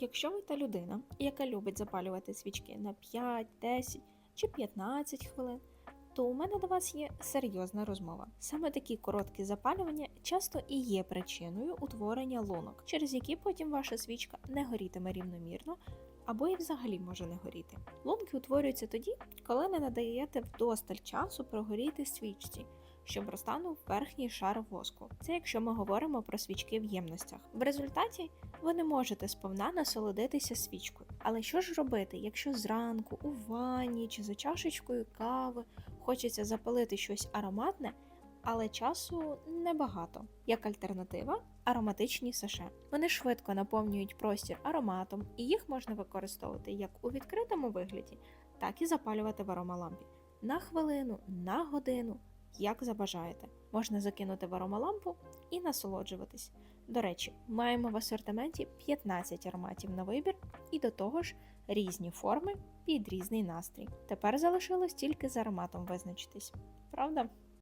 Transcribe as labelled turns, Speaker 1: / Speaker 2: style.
Speaker 1: Якщо ви та людина, яка любить запалювати свічки на 5, 10 чи 15 хвилин, то у мене до вас є серйозна розмова. Саме такі короткі запалювання часто і є причиною утворення лунок, через які потім ваша свічка не горітиме рівномірно або і взагалі може не горіти. Лунки утворюються тоді, коли не надаєте вдосталь часу прогоріти свічці, щоб розтанув верхній шар воску. Це якщо ми говоримо про свічки в ємностях. В результаті ви не можете сповна насолодитися свічкою. Але що ж робити, якщо зранку у ванні чи за чашечкою кави хочеться запалити щось ароматне, але часу небагато. Як альтернатива ароматичні саше. Вони швидко наповнюють простір ароматом, і їх можна використовувати як у відкритому вигляді, так і запалювати в аромалампі. На хвилину, на годину, як забажаєте. Можна закинути в аромалампу і насолоджуватись. До речі, маємо в асортименті 15 ароматів на вибір і до того ж різні форми під різний настрій. Тепер залишилось тільки з ароматом визначитись. Правда?